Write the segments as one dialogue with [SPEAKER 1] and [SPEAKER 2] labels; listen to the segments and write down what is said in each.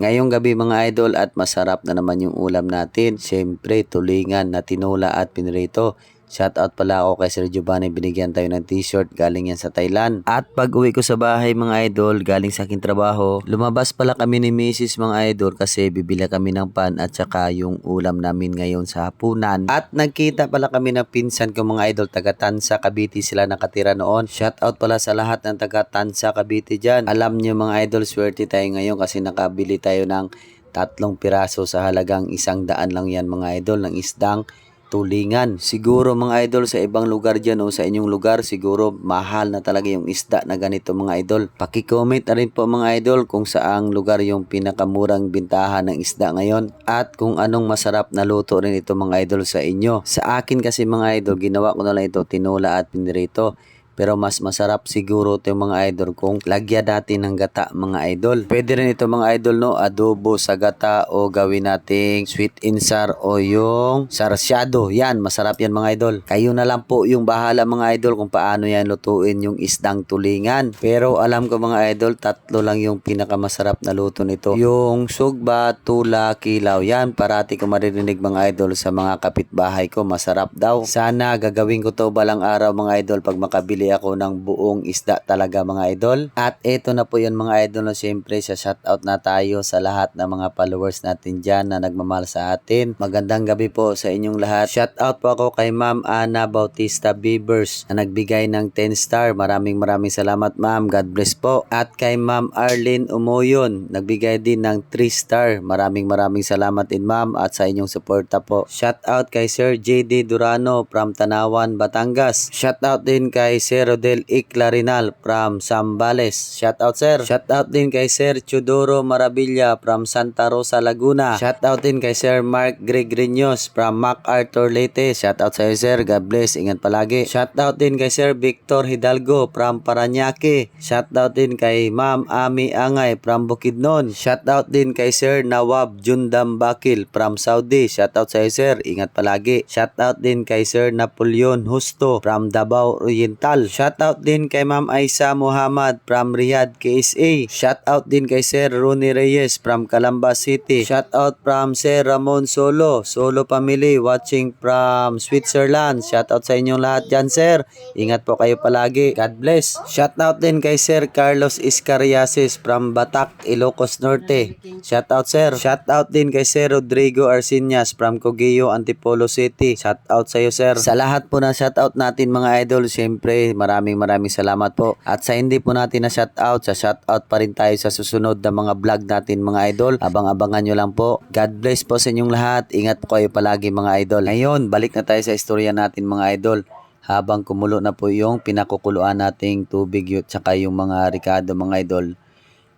[SPEAKER 1] Ngayong gabi mga idol at masarap na naman yung ulam natin. Siyempre, tulingan na tinula at pinirito. Shout out pala ako kay Sir Giovanni, binigyan tayo ng t-shirt galing yan sa Thailand. At pag uwi ko sa bahay mga idol, galing sa aking trabaho, lumabas pala kami ni Mrs. mga idol kasi bibili kami ng pan at saka yung ulam namin ngayon sa hapunan. At nagkita pala kami ng pinsan ko mga idol, taga Tansa, Cavite sila nakatira noon. Shout out pala sa lahat ng taga Tansa, Cavite dyan. Alam nyo mga idol, swerte tayo ngayon kasi nakabili tayo ng tatlong piraso sa halagang isang daan lang yan mga idol ng isdang tulingan. Siguro mga idol sa ibang lugar dyan o sa inyong lugar siguro mahal na talaga yung isda na ganito mga idol. Paki-comment na rin po mga idol kung saang lugar yung pinakamurang bintahan ng isda ngayon at kung anong masarap na luto rin ito mga idol sa inyo. Sa akin kasi mga idol ginawa ko na lang ito tinula at pinirito. Pero mas masarap siguro ito mga idol kung lagyan natin ng gata mga idol. Pwede rin ito mga idol no, adobo sa gata o gawin nating sweet insar o yung sarsyado. Yan, masarap yan mga idol. Kayo na lang po yung bahala mga idol kung paano yan lutuin yung isdang tulingan. Pero alam ko mga idol, tatlo lang yung pinakamasarap na luto nito. Yung sugba, tula, kilaw. Yan, parati ko maririnig mga idol sa mga kapitbahay ko. Masarap daw. Sana gagawin ko to balang araw mga idol pag makabili ako ng buong isda talaga mga idol. At eto na po yun mga idol no, siyempre sa shoutout na tayo sa lahat ng mga followers natin dyan na nagmamahal sa atin. Magandang gabi po sa inyong lahat. Shoutout po ako kay Ma'am Ana Bautista Bibers na nagbigay ng 10 star. Maraming maraming salamat ma'am. God bless po. At kay Ma'am Arlene Umoyon nagbigay din ng 3 star. Maraming maraming salamat din ma'am at sa inyong suporta po. Shoutout kay Sir JD Durano from Tanawan, Batangas. Shoutout din kay Sir Rodel Iclarinal from Sambales. Shoutout sir. Shoutout din kay Sir Chudoro Marabilla from Santa Rosa, Laguna. Shoutout din kay Sir Mark Gregriños from MacArthur Leyte. Shoutout sa iyo sir. God bless. Ingat palagi. Shoutout din kay Sir Victor Hidalgo from Paranaque. Shoutout din kay Ma'am Ami Angay from Bukidnon. Shoutout din kay Sir Nawab Jundam Bakil from Saudi. Shoutout sa iyo sir. Ingat palagi. Shoutout din kay Sir Napoleon Husto from Davao Oriental. Shoutout din kay Ma'am Aisa Muhammad from Riyadh, KSA. Shoutout din kay Sir Rooney Reyes from Calamba City. Shoutout from Sir Ramon Solo, Solo family watching from Switzerland. Shoutout sa inyong lahat dyan, sir. Ingat po kayo palagi. God bless. Shoutout din kay Sir Carlos Iscariasis from Batak, Ilocos Norte. Shoutout, sir. Shoutout din kay Sir Rodrigo Arcinias from Cogeo, Antipolo City. Shoutout sa iyo, sir. Sa lahat po na shoutout natin mga idol, syempre maraming maraming salamat po. At sa hindi po natin na shoutout, sa shoutout pa rin tayo sa susunod na mga vlog natin mga idol. Abang-abangan nyo lang po. God bless po sa inyong lahat. Ingat po kayo palagi mga idol. Ngayon, balik na tayo sa istorya natin mga idol habang kumulo na po yung pinakukuluan nating tubig yun tsaka yung mga ricado mga idol.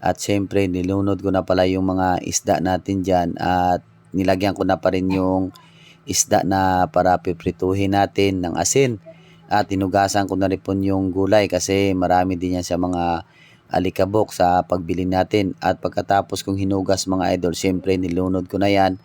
[SPEAKER 1] At syempre nilunod ko na pala yung mga isda natin dyan at nilagyan ko na pa rin yung isda na para piprituhin natin ng asin. At tinugasan ko na rin po yung gulay kasi marami din yan sa mga alikabok sa pagbili natin. At pagkatapos kong hinugas mga idol, syempre nilunod ko na yan.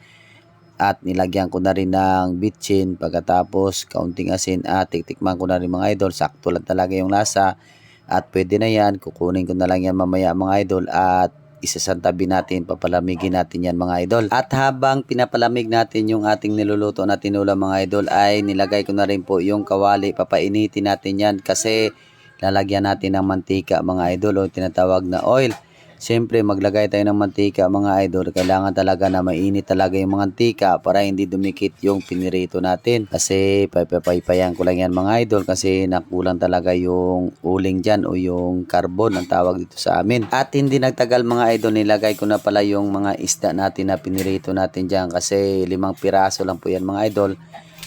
[SPEAKER 1] At nilagyan ko na rin ng bitchin. Pagkatapos kaunting asin at tiktikman ko na rin mga idol. Sakto lang talaga yung lasa. At pwede na yan. Kukunin ko na lang yan mamaya mga idol. At isasantabi natin papalamigin natin yan mga idol. At habang pinapalamig natin yung ating niluluto na tinula mga idol ay nilagay ko na rin po yung kawali. Papainitin natin yan kasi lalagyan natin ng mantika mga idol o tinatawag na oil Siyempre, maglagay tayo ng mantika mga idol. Kailangan talaga na mainit talaga yung mantika para hindi dumikit yung pinirito natin. Kasi papapaypayan ko lang yan mga idol kasi nakulang talaga yung uling dyan o yung carbon ang tawag dito sa amin. At hindi nagtagal mga idol, nilagay ko na pala yung mga isda natin na pinirito natin dyan kasi limang piraso lang po yan mga idol.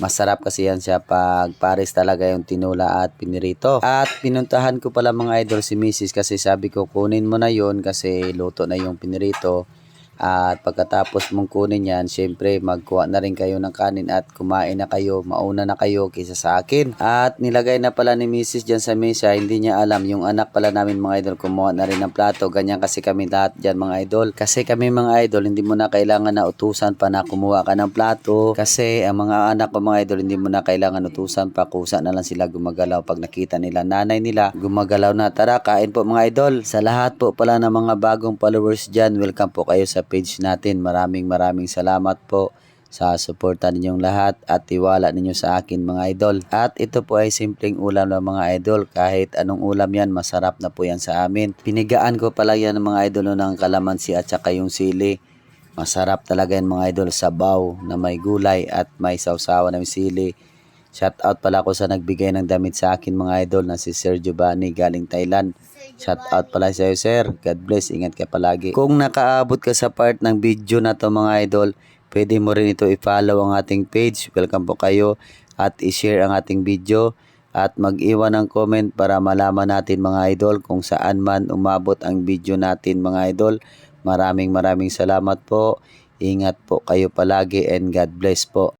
[SPEAKER 1] Masarap kasi yan siya pag pares talaga yung tinula at pinirito. At pinuntahan ko pala mga idol si Mrs. kasi sabi ko kunin mo na yon kasi luto na yung pinirito. At pagkatapos mong kunin yan, syempre magkuha na rin kayo ng kanin at kumain na kayo, mauna na kayo kaysa sa akin. At nilagay na pala ni Mrs. dyan sa mesa, hindi niya alam, yung anak pala namin mga idol, kumuha na rin ng plato. Ganyan kasi kami lahat dyan mga idol. Kasi kami mga idol, hindi mo na kailangan na utusan pa na kumuha ka ng plato. Kasi ang mga anak ko mga idol, hindi mo na kailangan utusan pa, kusa na lang sila gumagalaw. Pag nakita nila nanay nila, gumagalaw na. Tara, kain po mga idol. Sa lahat po pala ng mga bagong followers dyan, welcome po kayo sa page natin. Maraming maraming salamat po sa suporta ninyong lahat at tiwala ninyo sa akin mga idol. At ito po ay simpleng ulam ng mga idol. Kahit anong ulam yan, masarap na po yan sa amin. Pinigaan ko pala yan ng mga idol ng kalamansi at saka yung sili. Masarap talaga yan mga idol sa baw na may gulay at may sausawa ng sili. Shout out pala ako sa nagbigay ng damit sa akin mga idol na si Sir Giovanni galing Thailand. Shout out pala sa iyo sir. God bless. Ingat ka palagi. Kung nakaabot ka sa part ng video na to mga idol, pwede mo rin ito i-follow ang ating page. Welcome po kayo at i-share ang ating video at mag-iwan ng comment para malaman natin mga idol kung saan man umabot ang video natin mga idol. Maraming maraming salamat po. Ingat po kayo palagi and God bless po.